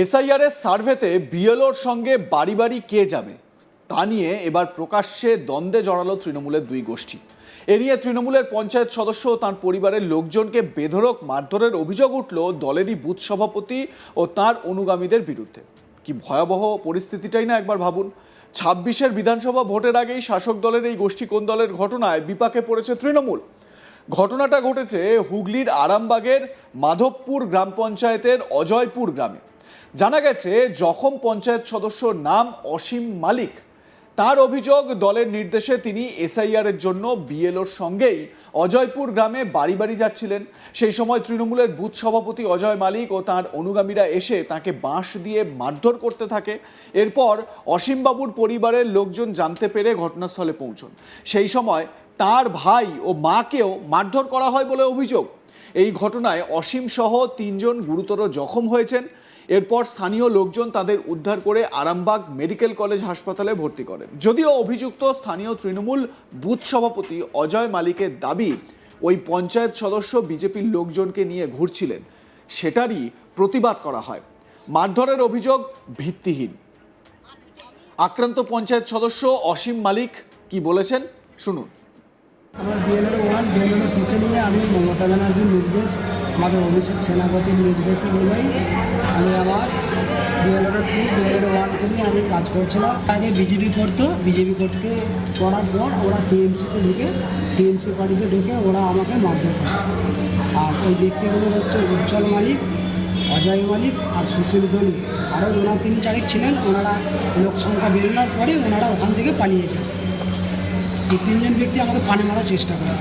SIR এর সার্ভেতে বিএলওর সঙ্গে বাড়ি বাড়ি কে যাবে? তা নিয়ে এবার প্রকাশ্যে দ্বন্দ্বে জড়ালো তৃণমূলের দুই গোষ্ঠী। এ নিয়ে তৃণমূলের পঞ্চায়েত সদস্য ও তার পরিবারের লোকজনকে বেধরক মারধরের অভিযোগ উঠল দলেরই বুথ সভাপতি ও তার অনুগামীদের বিরুদ্ধে। কি ভয়াবহ পরিস্থিতিটাই না একবার ভাবুন। ছাব্বিশের বিধানসভা ভোটের আগেই শাসক দলের এই গোষ্ঠী কোন দলের ঘটনায় বিপাকে পড়েছে তৃণমূল? ঘটনাটা ঘটেছে হুগলির আরামবাগের মাধবপুর গ্রাম পঞ্চায়েতের অজয়পুর গ্রামে। জানা গেছে, জখম পঞ্চায়েত সদস্যর নাম অসীম মালিক। তার অভিযোগ, দলের নির্দেশে তিনি এসআইআর এর জন্য বিএলওর সঙ্গেই অজয়পুর গ্রামে বাড়ি বাড়ি যাচ্ছিলেন। সেই সময় তৃণমূলের বুথ সভাপতি অজয় মালিক ও তার অনুগামীরা এসে তাকে বাঁশ দিয়ে মারধর করতে থাকে। এরপর অসীমবাবুর পরিবারের লোকজন জানতে পেরে ঘটনাস্থলে পৌঁছন। সেই সময় তার ভাই ও মাকেও মারধর করা হয় বলে অভিযোগ। এই ঘটনায় অসীম সহ তিনজন গুরুতর জখম হয়েছেন। এরপর স্থানীয় লোকজন তাদের উদ্ধার করে আরামবাগ মেডিকেল কলেজ হাসপাতালে ভর্তি করেন। যদিও অভিযুক্ত স্থানীয় তৃণমূল বুথ সভাপতি অজয় মালিকের দাবি, ওই পঞ্চায়েত সদস্য বিজেপির লোকজনকে নিয়ে ঘুরছিলেন। সেটারই প্রতিবাদ করা হয়। মারধরের অভিযোগ ভিত্তিহীন। আক্রান্ত পঞ্চায়েত সদস্য অসীম মালিক কি বলেছেন? শুনুন। আমার বিএলএর ওয়ান বিএলএর টুকে নিয়ে আমি মমতা ব্যানার্জির নির্দেশ, আমাদের অভিষেক সেনাপতির নির্দেশ অনুযায়ী আমি আমার বিএলএর টু বিএলএর ওয়ানকে নিয়ে আমি কাজ করছিলাম। আগে বিজেপি করতো, বিজেপি করতে করার পর ওরা টিএমসিতে ঢুকে, টিএমসি পার্টিতে ঢুকে ওরা আমাকে মারধর আর ওই ব্যক্তিগুলো হচ্ছে উজ্জ্বল মালিক, অজয় মালিক আর সুশীল দলি আরও ওনার, তিন চারেক ছিলেন, ওনারা লোক সংখ্যা বেরোনোর পরে ওনারা ওখান থেকে পালিয়েছে এই তিনজন ব্যক্তি আমাকে পানে মারার চেষ্টা করে।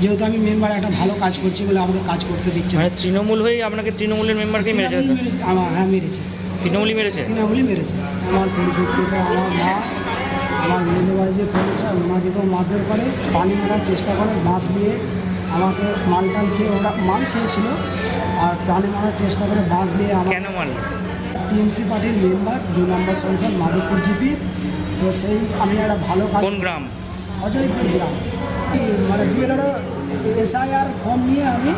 যেহেতু আমি মেম্বার একটা ভালো কাজ করছি বলে আমাকে কাজ করতে দিচ্ছে। মানে তৃণমূল হয়ে আপনাকে তৃণমূলের মেম্বারকে মেরেছে আমার হ্যাঁ মেরেছে। তৃণমূলই মেরেছে? তৃণমূলই মেরেছে। আমার পরিপ্রেক্ষিতে আমার মা আমার মেয়েদের যে পড়েছে ওনাদেরকেও মারধর করে পানি মারার চেষ্টা করে বাঁশ দিয়ে আমাকে মাল টাল খেয়ে ওরা মাল খেয়েছিল আর পানি মারার চেষ্টা করে বাঁশ দিয়ে আমার কেন মারলো? টিএমসি পার্টির মেম্বার দু নম্বর সংসদ মাধবপুর জিপি। তো সেই আমি একটা ভালো কাজ কোন গ্রাম? অজয়পুর গ্রাম মানে বিএলআরও এসআইআর ফর্ম নিয়ে আমি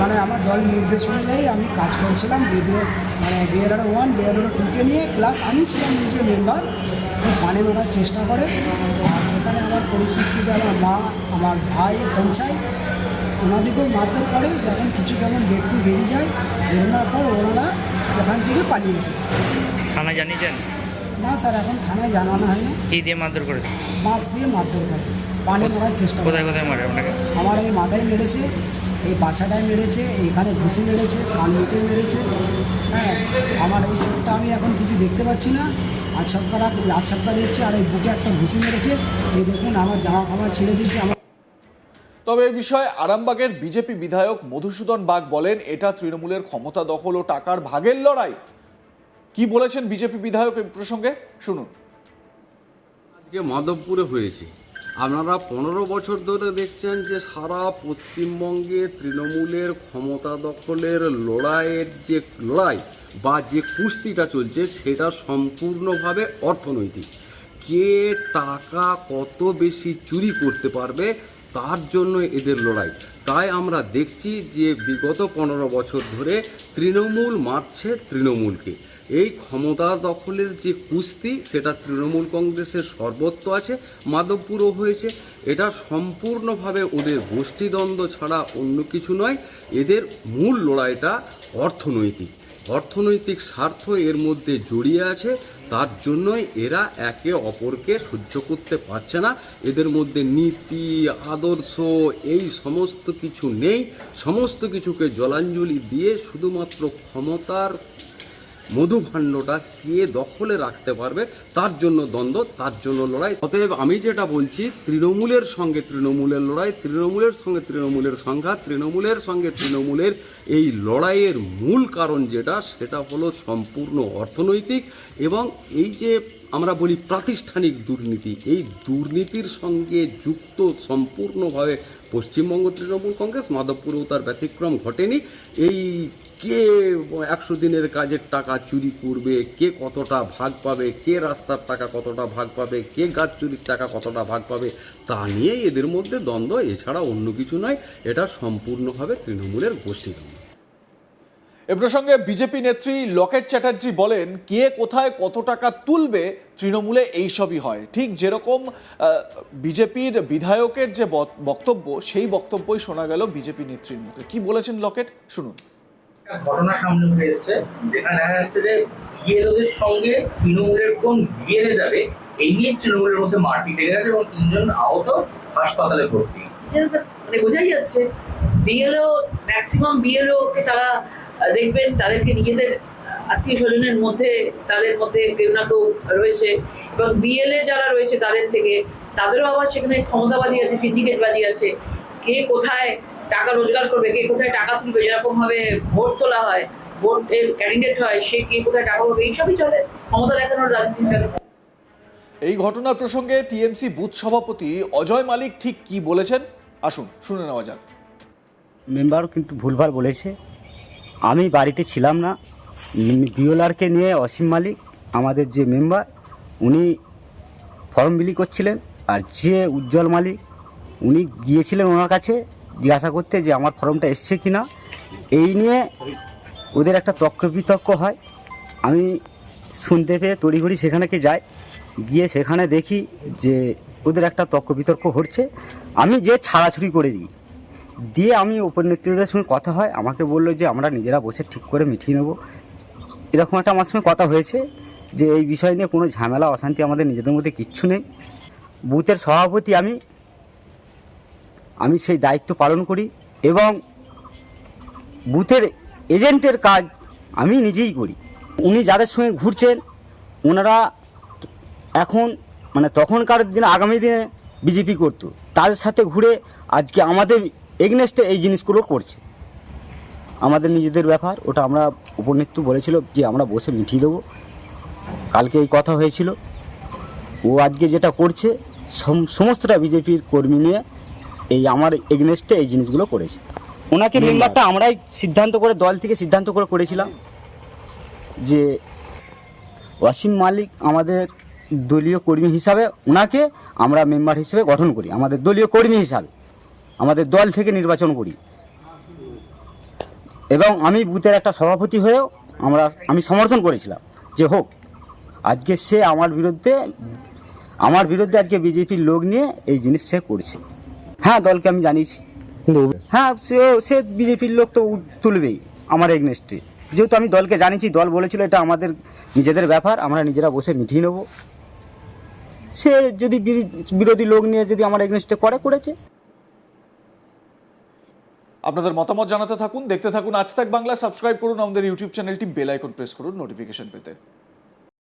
মানে আমার দল নির্দেশ অনুযায়ী আমি কাজ করছিলাম, বিডিও মানে বিএলআর ওয়ান বিএলআর টুকে নিয়ে প্লাস আমি ছিলাম নিজে মেম্বার পানি মারার চেষ্টা করে। আর সেখানে আমার পরিপ্রেক্ষিতে আমার মা, আমার ভাই, পঞ্চায়েত ওনাদেরকেও মারধর করে, যখন কিছু কেমন ব্যক্তি বেরিয়ে যায়, বেরোনোর পর ওনারা ওখান থেকে পালিয়েছে থানা জানিয়েছেন? না স্যার এখন থানায় জানানো হয় না কি দিয়ে মারধর করে বাঁশ দিয়ে মারধর করে। পানি মারার চেষ্টা করে। কোথায় কোথায় মারে আপনাকে? আমার এই মাথায় মেরেছে এই বাচ্চাটায় মেরেছে এইখানে ঘুষি মেরেছে কান মুখে মেরেছে। হ্যাঁ আমার এই চোখটা আমি এখন কিছু দেখতে পাচ্ছি না। আছাপকা আছাপকা দেখছি আর এই বুকে একটা ঘুষি মেরেছে। এই দেখুন আমার জামা ফামা ছিঁড়ে দিয়েছে আমার তবে এ বিষয়ে আরামবাগের বিজেপি বিধায়ক মধুসূদন বাগ বলেন এটা তৃণমূলের ক্ষমতা দখল ও টাকার ভাগের লড়াই। কি বলেছেন বিজেপি বিধায়ক এই প্রসঙ্গে? শুনুন। আজকে মাধবপুরে হয়েছে। আপনারা পনেরো বছর ধরে দেখছেন যে সারা পশ্চিমবঙ্গে তৃণমূলের ক্ষমতা দখলের লড়াইয়ের যে লড়াই বা যে কুস্তিটা চলছে, সেটা সম্পূর্ণভাবে অর্থনৈতিক। কে টাকা কত বেশি চুরি করতে পারবে, তার জন্য এদের লড়াই। তাই আমরা দেখছি যে বিগত পনেরো বছর ধরে তৃণমূল মারছে তৃণমূলকে। এই ক্ষমতা দখলের যে কুস্তি, সেটা তৃণমূল কংগ্রেসের সর্বত্র আছে, মাধবপুরও হয়েছে। এটা সম্পূর্ণভাবে ওদের গোষ্ঠীদ্বন্দ্ব ছাড়া অন্য কিছু নয়। এদের মূল লড়াইটা অর্থনৈতিক। অর্থনৈতিক স্বার্থ এর মধ্যে জড়িয়ে আছে। তার জন্যই এরা একে অপরকে সহ্য করতে পারছে না। এদের মধ্যে নীতি, আদর্শ, এই সমস্ত কিছু নেই। সমস্ত কিছুকে জলাঞ্জলি দিয়ে শুধুমাত্র ক্ষমতার মধুভাণ্ডটা কে দখলে রাখতে পারবে, তার জন্য দ্বন্দ্ব, তার জন্য লড়াই। অতএব আমি যেটা বলছি, তৃণমূলের সঙ্গে তৃণমূলের লড়াই, তৃণমূলের সঙ্গে তৃণমূলের সংঘাত, তৃণমূলের সঙ্গে তৃণমূলের এই লড়াইয়ের মূল কারণ যেটা, সেটা হলো সম্পূর্ণ অর্থনৈতিক এবং এই যে আমরা বলি প্রাতিষ্ঠানিক দুর্নীতি, এই দুর্নীতির সঙ্গে যুক্ত সম্পূর্ণভাবে পশ্চিমবঙ্গ তৃণমূল কংগ্রেস, মাধবপুরেও তার ব্যতিক্রম ঘটেনি। এই কে একশো দিনের কাজের টাকা চুরি করবে? কে কতটা ভাগ পাবে? কে রাস্তার টাকা কতটা ভাগ পাবে? কে গাছ চুরির টাকা কতটা ভাগ পাবে? তা নিয়েই এদের মধ্যে দ্বন্দ্ব। এছাড়া অন্য কিছু নয়, এটা সম্পূর্ণভাবে তৃণমূলের গোষ্ঠীদ্বন্দ্ব এ প্রসঙ্গে বিজেপি নেত্রী লকেট চ্যাটার্জি বলেন, কে কোথায় কত টাকা তুলবে তৃণমূলে এইসবই হয়। ঠিক যেরকম বিজেপির বিধায়কের যে বক- বক্তব্য, সেই বক্তব্যই শোনা গেল বিজেপি নেত্রীর মুখে। কি বলেছেন লকেট? শুনুন। ঘটনা সামনে উঠে এসছে, যেখানে দেখা যাচ্ছে যে বিএলওদের সঙ্গে তৃণমূলের কোন বিএলএ যাবে, এই নিয়ে তৃণমূলের মধ্যে মারপিট লেগে গেছে এবং তিনজন আহত হাসপাতালে ভর্তি। মানে বোঝাই যাচ্ছে, বিএলও ম্যাক্সিমাম বিএলও কে তারা দেখবেন তাদেরকে নিজেদের আত্মীয় স্বজনের মধ্যে, তাদের মধ্যে কেউ না কেউ রয়েছে এবং বিএলএ যারা রয়েছে তাদের থেকে, তাদেরও আবার সেখানে ক্ষমতাবাদী আছে সিন্ডিকেটবাদী আছে, কে কোথায় টাকা রোজগার করবে কে কোথায় টাকা তুলবে যেরকম ভাবে ভোট তোলা হয় ভোট এর ক্যান্ডিডেট হয় সে কে কোথায় টাকা পাবে এইসবই চলে। ক্ষমতা দেখানোর রাজনীতি চলে। এই ঘটনার প্রসঙ্গে টিএমসি বুথ সভাপতি অজয় মালিক ঠিক কি বলেছেন? আসুন শুনে নেওয়া যাক। মেম্বারও কিন্তু ভুলভাল বলেছে। আমি বাড়িতে ছিলাম না। বিওলারকে নিয়ে অসীম মালিক আমাদের যে মেম্বার উনি ফর্ম বিলি করছিলেন। আর যে উজ্জ্বল মালিক উনি গিয়েছিলেন ওনার কাছে। জিজ্ঞাসা করতে যে আমার ফর্মটা এসছে কি না এই নিয়ে ওদের একটা তর্ক বিতর্ক হয়। আমি শুনতে পেয়ে তড়িঘড়ি সেখানেকে যাই গিয়ে সেখানে দেখি যে ওদের একটা তর্ক বিতর্ক হচ্ছে আমি যে ছাড়াছুড়ি করে দিই, দিয়ে আমি উপনেত্রীদের সঙ্গে কথা হয়। আমাকে বলল যে আমরা নিজেরা বসে ঠিক করে মিটিয়ে নেব। এরকম একটা আমার সঙ্গে কথা হয়েছে যে এই বিষয় নিয়ে কোনো ঝামেলা, অশান্তি আমাদের নিজেদের মধ্যে কিচ্ছু নেই। বুথের সভাপতি আমি আমি সেই দায়িত্ব পালন করি এবং বুথের এজেন্টের কাজ আমি নিজেই করি। উনি যাদের সঙ্গে ঘুরছেন, ওনারা এখন মানে তখনকার দিনে, আগামী দিনে বিজেপি করতো। তাদের সাথে ঘুরে আজকে আমাদের এগনেস্টে এই জিনিসগুলো করছে। আমাদের নিজেদের ব্যাপার, ওটা আমরা উপনেত্রী বলেছিল যে আমরা বসে মিটিয়ে দেবো। কালকে এই কথা হয়েছিল। ও আজকে যেটা করছে, সম- সমস্তটা বিজেপির কর্মী নিয়ে এই আমার এগনেস্টে এই জিনিসগুলো করেছে। ওনাকে মেম্বারটা আমরাই সিদ্ধান্ত করে দল থেকে সিদ্ধান্ত করে করেছিলাম যে ওয়াসিম মালিক আমাদের দলীয় কর্মী হিসাবে ওনাকে আমরা মেম্বার হিসেবে গঠন করি আমাদের দলীয় কর্মী হিসাবে আমাদের দল থেকে নির্বাচন করি। এবং আমি বুথের একটা সভাপতি হয়েও আমরা আমি সমর্থন করেছিলাম যে হোক আজকে সে আমার বিরুদ্ধে আমার বিরুদ্ধে আজকে বিজেপির লোক নিয়ে এই জিনিস সে করছে। হ্যাঁ দলকে আমি জানিয়েছি। হ্যাঁ সে সে বিজেপির লোক তো উ- তুলবেই আমার এগনেস্টে। যেহেতু আমি দলকে জানিয়েছি দল বলেছিল এটা আমাদের নিজেদের ব্যাপার আমরা নিজেরা বসে মিটিয়ে নেব। সে যদি বিরি- বিরোধী লোক নিয়ে যদি আমার এগনেস্টে করে করেছে। আপনাদের মতামত জানাতে থাকুন দেখতে থাকুন আজ তাক বাংলা সাবস্ক্রাইব করুন আমাদের ইউটিউব চ্যানেলটি বেল আইকন প্রেস করুন নোটিফিকেশন পেতে।